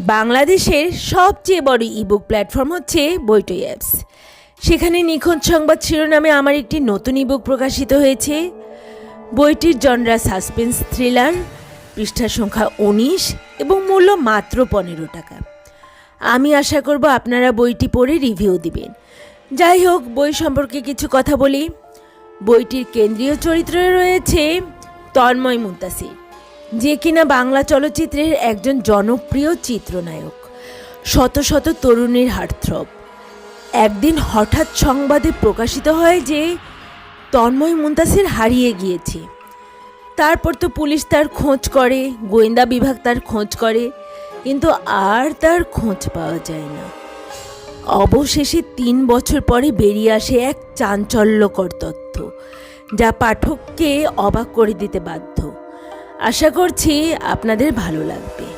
বাংলাদেশের সবচেয়ে বড় ইবুক প্ল্যাটফর্ম হচ্ছে বইটই অ্যাপস সেখানে নিখোঁজ সংবাদ শিরোনামে আমার একটি নতুন ইবুক প্রকাশিত হয়েছে। বইটির জনরা সাসপেন্স থ্রিলার পৃষ্ঠা সংখ্যা উনিশ এবং মূল্য মাত্র পনেরো টাকা। আমি আশা করব আপনারা বইটি পড়ে রিভিউ দিবেন। যাই হোক, বই সম্পর্কে কিছু কথা বলি। বইটির কেন্দ্রীয় চরিত্রে রয়েছে তন্ময় মুন্তাসির। যে কিনা বাংলা চলচ্চিত্রের একজন জনপ্রিয় চিত্রনায়ক, শত শত তরুণীর হার্টথ্রব। একদিন হঠাৎ সংবাদে প্রকাশিত হয় যে তন্ময় মুন্তাসির হারিয়ে গিয়েছে। তারপর তো পুলিশ তার খোঁজ করে, গোয়েন্দা বিভাগ তার খোঁজ করে, কিন্তু আর তার খোঁজ পাওয়া যায় না। অবশেষে তিন বছর পরে বেরিয়ে আসে এক চাঞ্চল্যকর তথ্য, যা পাঠককে অবাক করে দিতে বাধ্য। আশা করছি আপনাদের ভালো লাগবে।